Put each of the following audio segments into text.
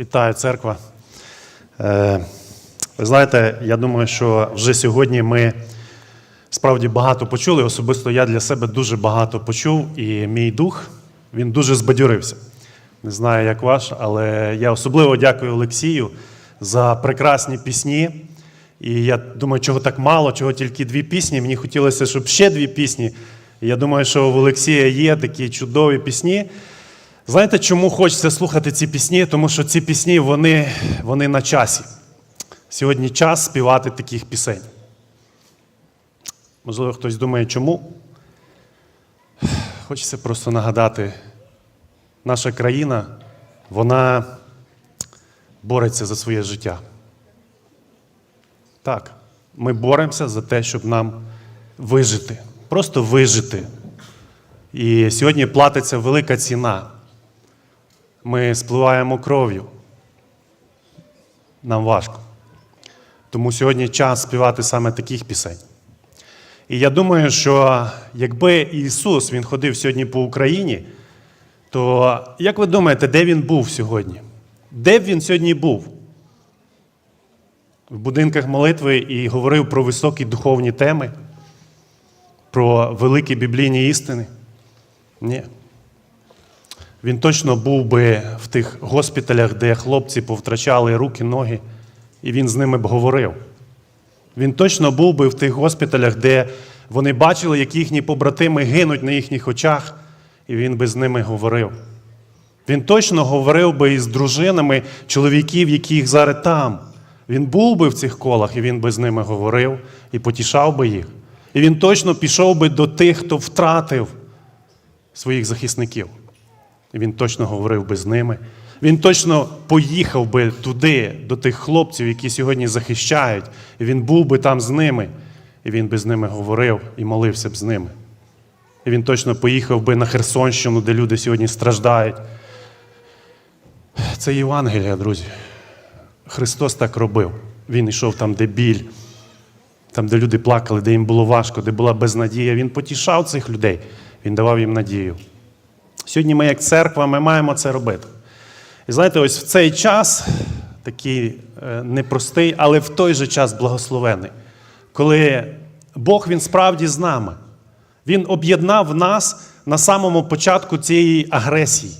Вітаю, церква. Е, Ви знаєте, я думаю, що вже сьогодні ми справді багато почули. Особисто я для себе дуже багато почув, і мій дух він дуже збадьорився. Не знаю, як ваш, але я особливо дякую Олексію за прекрасні пісні. І я думаю, чого так мало, чого тільки дві пісні. Мені хотілося, щоб ще дві пісні. Я думаю, що в Олексія є такі чудові пісні. Знаєте, чому хочеться слухати ці пісні? Тому що ці пісні вони, вони на часі. Сьогодні час співати таких пісень. Можливо, хтось думає, чому? Хочеться просто нагадати, наша країна, вона бореться за своє життя. Так, ми боремося за те, щоб нам вижити, просто вижити. І сьогодні платиться велика ціна. Ми спливаємо кров'ю. Нам важко. Тому сьогодні час співати саме таких пісень. І я думаю, що якби Ісус Він ходив сьогодні по Україні, то як ви думаєте, де Він був сьогодні? Де б він сьогодні був? В будинках молитви і говорив про високі духовні теми, про великі біблійні істини? Ні. Він точно був би в тих госпіталях, де хлопці повтрачали руки, ноги, і він з ними б говорив. Він точно був би в тих госпіталях, де вони бачили, як їхні побратими гинуть на їхніх очах, і він би з ними говорив. Він точно говорив би із дружинами чоловіків, яких зараз там. Він був би в цих колах, і він би з ними говорив і потішав би їх. І він точно пішов би до тих, хто втратив своїх захисників. Він точно говорив би з ними. Він точно поїхав би туди, до тих хлопців, які сьогодні захищають. І він був би там з ними. І він би з ними говорив і молився б з ними. І він точно поїхав би на Херсонщину, де люди сьогодні страждають. Це Євангелія, друзі. Христос так робив. Він йшов там, де біль, там, де люди плакали, де їм було важко, де була безнадія. Він потішав цих людей, він давав їм надію. Сьогодні ми, як церква, ми маємо це робити. І знаєте, ось в цей час, такий е, непростий, але в той же час благословений, коли Бог він справді з нами. Він об'єднав нас на самому початку цієї агресії.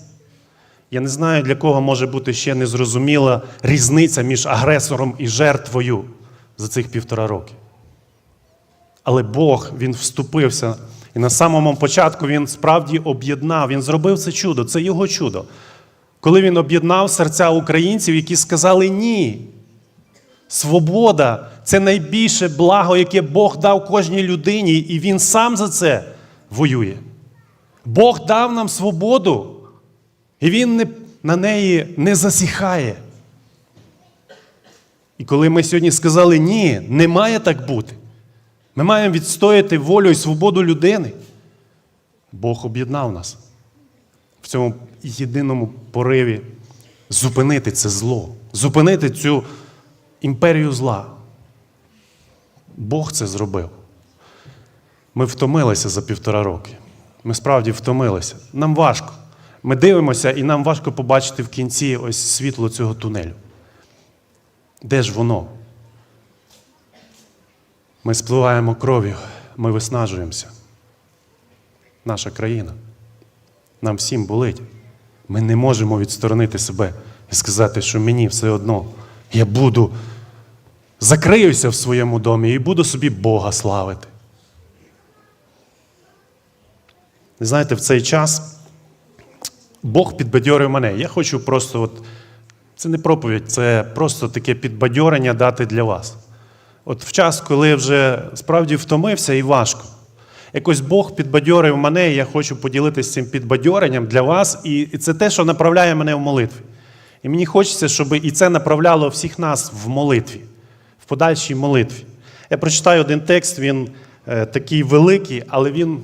Я не знаю, для кого може бути ще незрозуміла різниця між агресором і жертвою за цих півтора роки. Але Бог він вступився, на самому початку він справді об'єднав, він зробив це чудо, це його чудо. Коли він об'єднав серця українців, які сказали ні. Свобода це найбільше благо, яке Бог дав кожній людині, і Він сам за це воює. Бог дав нам свободу, і Він не, на неї не засіхає. І коли ми сьогодні сказали ні, не має так бути. Ми маємо відстояти волю і свободу людини. Бог об'єднав нас в цьому єдиному пориві зупинити це зло, зупинити цю імперію зла. Бог це зробив. Ми втомилися за півтора роки. Ми справді втомилися. Нам важко. Ми дивимося, і нам важко побачити в кінці ось світло цього тунелю. Де ж воно? Ми спливаємо кров'ю, ми виснажуємося. Наша країна. Нам всім болить. Ми не можемо відсторонити себе і сказати, що мені все одно я буду закриюся в своєму домі і буду собі Бога славити. Знаєте, в цей час Бог підбадьорив мене. Я хочу просто, от, це не проповідь, це просто таке підбадьорення дати для вас. От в час, коли вже справді втомився і важко. Якось Бог підбадьорив мене, і я хочу поділитися цим підбадьоренням для вас, і це те, що направляє мене в молитві. І мені хочеться, щоб і це направляло всіх нас в молитві, в подальшій молитві. Я прочитаю один текст, він е, такий великий, але він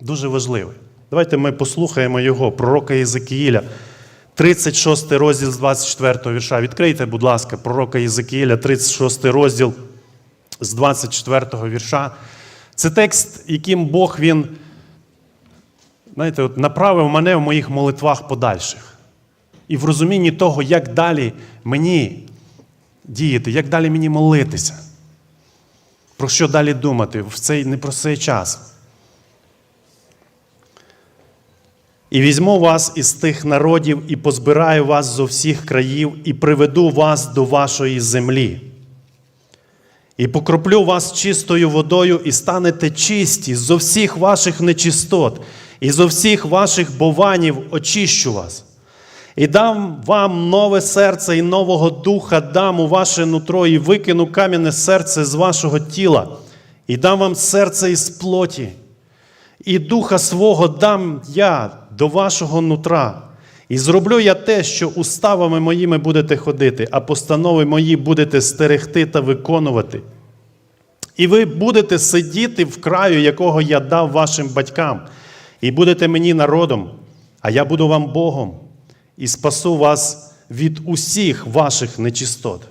дуже важливий. Давайте ми послухаємо його, пророка Єзекіїля, 36 розділ з 24 вірша. Відкрийте, будь ласка, пророка Єзекіїля, 36 розділ з 24 вірша. Це текст, яким Бог він, знаєте, от направив мене в моїх молитвах подальших. і в розумінні того, як далі мені діяти, як далі мені молитися. Про що далі думати в цей непростий час. І візьму вас із тих народів, і позбираю вас зо всіх країв, і приведу вас до вашої землі. І покроплю вас чистою водою, і станете чисті зо всіх ваших нечистот, і зо всіх ваших бованів очищу вас. І дам вам нове серце і нового духа дам у ваше нутро, і викину кам'яне серце з вашого тіла, і дам вам серце із плоті, і духа свого дам я до вашого нутра. І зроблю я те, що уставами моїми будете ходити, а постанови мої будете стерегти та виконувати. І ви будете сидіти в краю, якого я дав вашим батькам, і будете мені народом, а я буду вам Богом, і спасу вас від усіх ваших нечистот.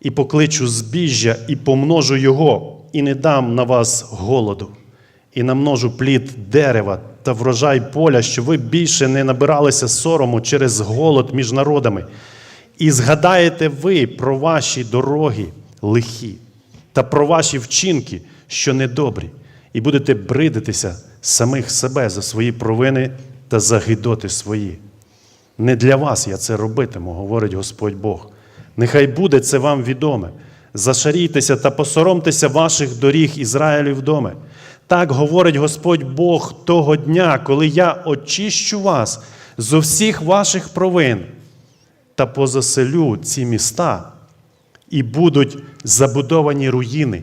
І покличу збіжжя, і помножу його, і не дам на вас голоду, і намножу плід дерева та врожай поля, що ви більше не набиралися сорому через голод між народами. І згадаєте ви про ваші дороги лихі та про ваші вчинки, що недобрі, і будете бридитися самих себе за свої провини та за гидоти свої. Не для вас я це робитиму, говорить Господь Бог. Нехай буде це вам відоме. Зашарійтеся та посоромтеся ваших доріг Ізраїлів доме. Так говорить Господь Бог того дня, коли я очищу вас зо всіх ваших провин та позаселю ці міста, і будуть забудовані руїни,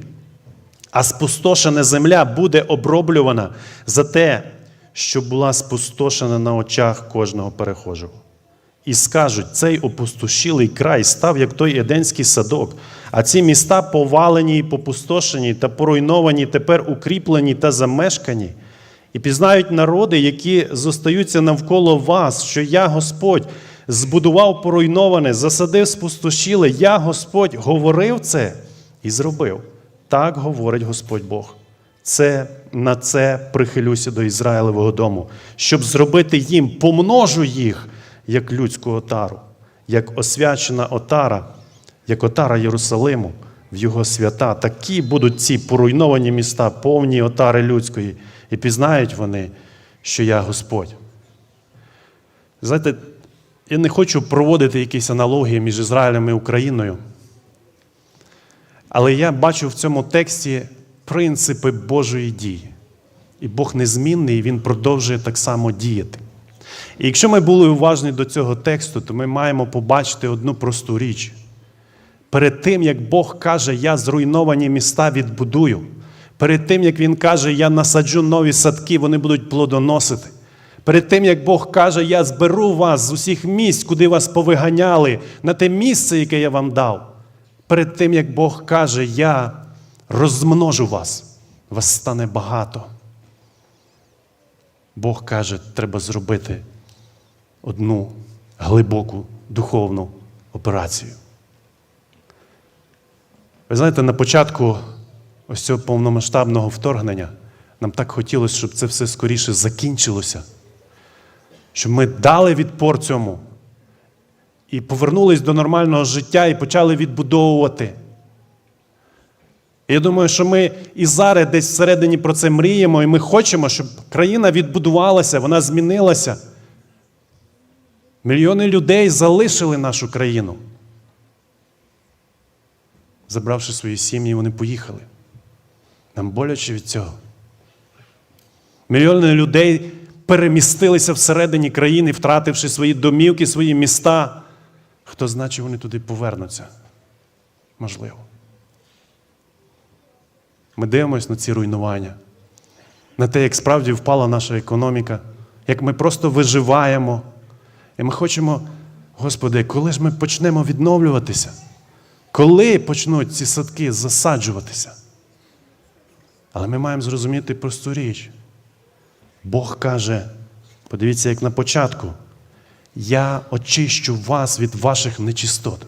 а спустошена земля буде оброблювана за те, що була спустошена на очах кожного перехожого. І скажуть, цей опустошілий край став, як той еденський садок, а ці міста повалені і попустошені та поруйновані, тепер укріплені та замешкані. І пізнають народи, які зостаються навколо вас, що я, Господь, збудував поруйноване, засадив спустошіле, я, Господь, говорив це і зробив. Так говорить Господь Бог. Це на це прихилюся до Ізраїлевого дому, щоб зробити їм, помножу їх, як людську отару, як освячена отара, як отара Єрусалиму в його свята. Такі будуть ці поруйновані міста, повні отари людської, і пізнають вони, що я Господь. Знаєте, я не хочу проводити якісь аналогії між Ізраїлем і Україною. Але я бачу в цьому тексті принципи Божої дії. І Бог незмінний, і Він продовжує так само діяти. І якщо ми були уважні до цього тексту, то ми маємо побачити одну просту річ. Перед тим, як Бог каже, я зруйновані міста відбудую, перед тим, як Він каже, я насаджу нові садки, вони будуть плодоносити. Перед тим, як Бог каже, я зберу вас з усіх місць, куди вас повиганяли, на те місце, яке я вам дав. Перед тим, як Бог каже, я розмножу вас, вас стане багато. Бог каже, треба зробити одну глибоку духовну операцію. Ви знаєте, на початку ось цього повномасштабного вторгнення нам так хотілося, щоб це все скоріше закінчилося, щоб ми дали відпор цьому і повернулись до нормального життя і почали відбудовувати. Я думаю, що ми і зараз десь всередині про це мріємо, і ми хочемо, щоб країна відбудувалася, вона змінилася. Мільйони людей залишили нашу країну. Забравши свої сім'ї, вони поїхали. Нам боляче від цього. Мільйони людей перемістилися всередині країни, втративши свої домівки, свої міста. Хто знає, чи вони туди повернуться? Можливо. Ми дивимося на ці руйнування, на те, як справді впала наша економіка, як ми просто виживаємо. І ми хочемо, Господи, коли ж ми почнемо відновлюватися? Коли почнуть ці садки засаджуватися? Але ми маємо зрозуміти просту річ. Бог каже, подивіться, як на початку, я очищу вас від ваших нечистот.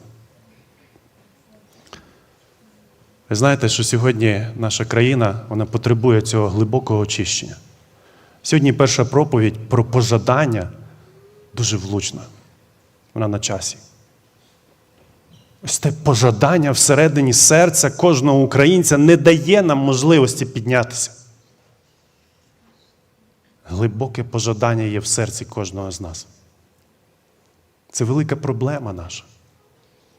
Ви знаєте, що сьогодні наша країна вона потребує цього глибокого очищення. Сьогодні перша проповідь про пожадання дуже влучна. вона на часі. Ось те пожадання всередині серця кожного українця не дає нам можливості піднятися. Глибоке пожадання є в серці кожного з нас. Це велика проблема наша.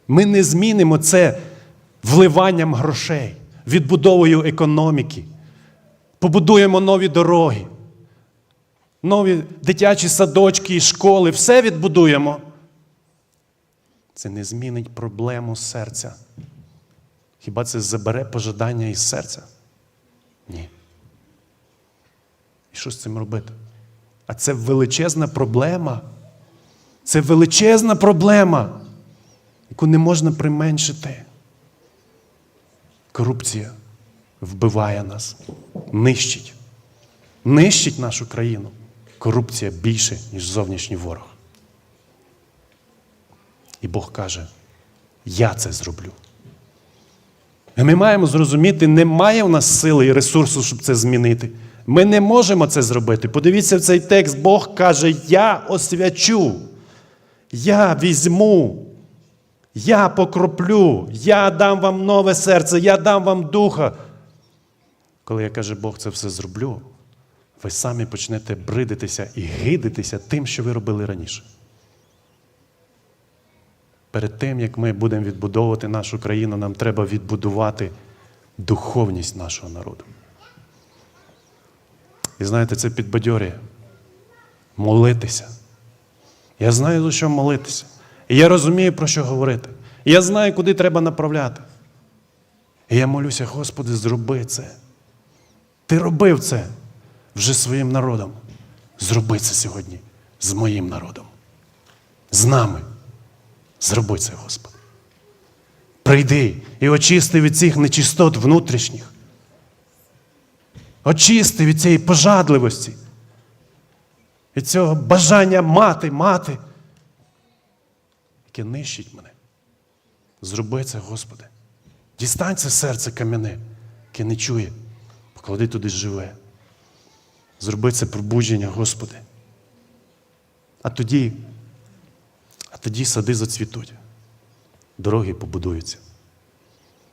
Ми не змінимо це вливанням грошей, відбудовою економіки, побудуємо нові дороги, нові дитячі садочки і школи, все відбудуємо. Це не змінить проблему серця. Хіба це забере пожадання із серця? Ні. І що з цим робити? А це величезна проблема. Це величезна проблема, яку не можна применшити. Корупція вбиває нас, нищить, нищить нашу країну. Корупція більше, ніж зовнішній ворог. І Бог каже: Я це зроблю. І ми маємо зрозуміти, немає в нас сили і ресурсу, щоб це змінити. Ми не можемо це зробити. Подивіться в цей текст, Бог каже: Я освячу, я візьму, я покроплю, я дам вам нове серце, я дам вам духа. Коли я каже, Бог це все зроблю, ви самі почнете бридитися і гидитися тим, що ви робили раніше. Перед тим, як ми будемо відбудовувати нашу країну, нам треба відбудувати духовність нашого народу. І знаєте, це підбадьорює. Молитися. Я знаю, за що молитися. І я розумію, про що говорити. І я знаю, куди треба направляти. І я молюся, Господи, зроби це. Ти робив це вже своїм народом. Зроби це сьогодні з моїм народом. З нами. Зроби це, Господи. Прийди і очисти від цих нечистот внутрішніх. Очисти від цієї пожадливості, від цього бажання мати, мати, яке нищить мене. Зроби це, Господи. Дістань це серце кам'яне, яке не чує, поклади туди живе. Зроби це пробудження, Господи. А тоді, а тоді сади зацвітуть, дороги побудуються.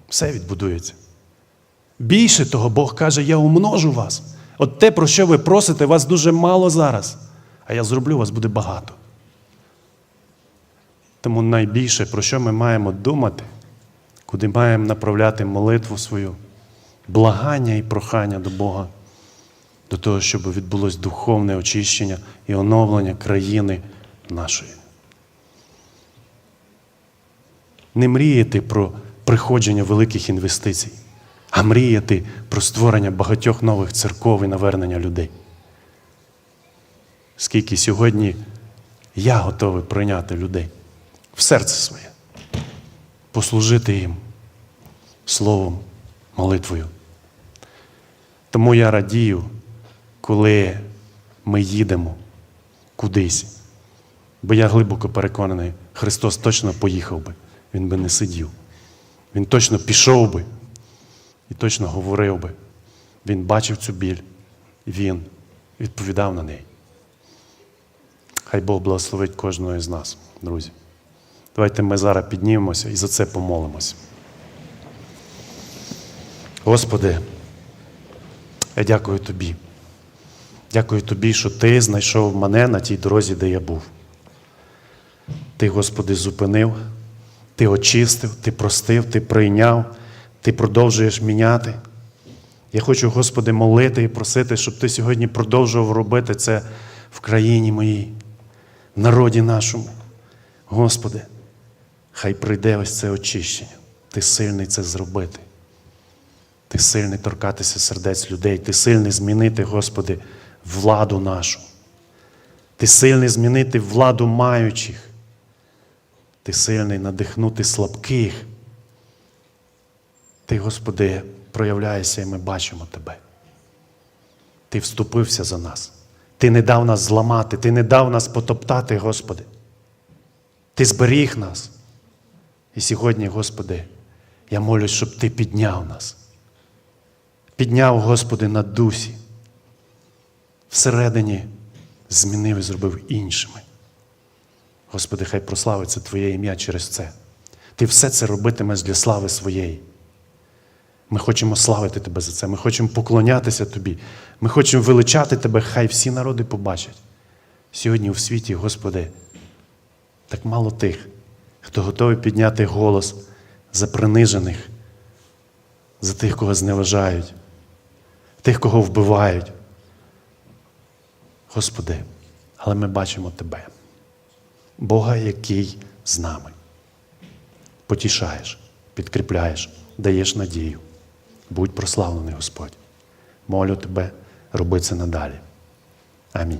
Все відбудується. Більше того, Бог каже, я умножу вас. От те, про що ви просите, вас дуже мало зараз, а я зроблю вас буде багато. Тому найбільше, про що ми маємо думати, куди маємо направляти молитву свою, благання і прохання до Бога, до того, щоб відбулось духовне очищення і оновлення країни нашої. Не мріяти про приходження великих інвестицій, а мріяти про створення багатьох нових церков і навернення людей. Скільки сьогодні я готовий прийняти людей в серце своє, послужити їм словом, молитвою. Тому я радію, коли ми їдемо кудись. Бо я глибоко переконаний, Христос точно поїхав би, Він би не сидів. Він точно пішов би і точно говорив би. Він бачив цю біль, і він відповідав на неї. Хай Бог благословить кожного із нас, друзі. Давайте ми зараз піднімемося і за це помолимося. Господи, я дякую Тобі. Дякую Тобі, що Ти знайшов мене на тій дорозі, де я був. Ти, Господи, зупинив, Ти очистив, Ти простив, Ти прийняв, Ти продовжуєш міняти. Я хочу, Господи, молити і просити, щоб Ти сьогодні продовжував робити це в країні моїй, в народі нашому. Господи, хай прийде ось це очищення. Ти сильний це зробити. Ти сильний торкатися сердець людей, ти сильний змінити, Господи, владу нашу. Ти сильний змінити владу маючих. Ти сильний надихнути слабких. Ти, Господи, проявляєшся, і ми бачимо Тебе. Ти вступився за нас. Ти не дав нас зламати, Ти не дав нас потоптати, Господи. Ти зберіг нас. І сьогодні, Господи, я молюсь, щоб Ти підняв нас. Підняв, Господи, на дусі. Всередині змінив і зробив іншими. Господи, хай прославиться Твоє ім'я через це. Ти все це робитимеш для слави своєї. Ми хочемо славити Тебе за це. Ми хочемо поклонятися Тобі. Ми хочемо величати Тебе, хай всі народи побачать. Сьогодні у світі, Господи, так мало тих, хто готовий підняти голос за принижених, за тих, кого зневажають, тих, кого вбивають. Господи, але ми бачимо Тебе, Бога, який з нами. Потішаєш, підкріпляєш, даєш надію. Будь прославлений Господь. Молю Тебе, роби це надалі. Амінь.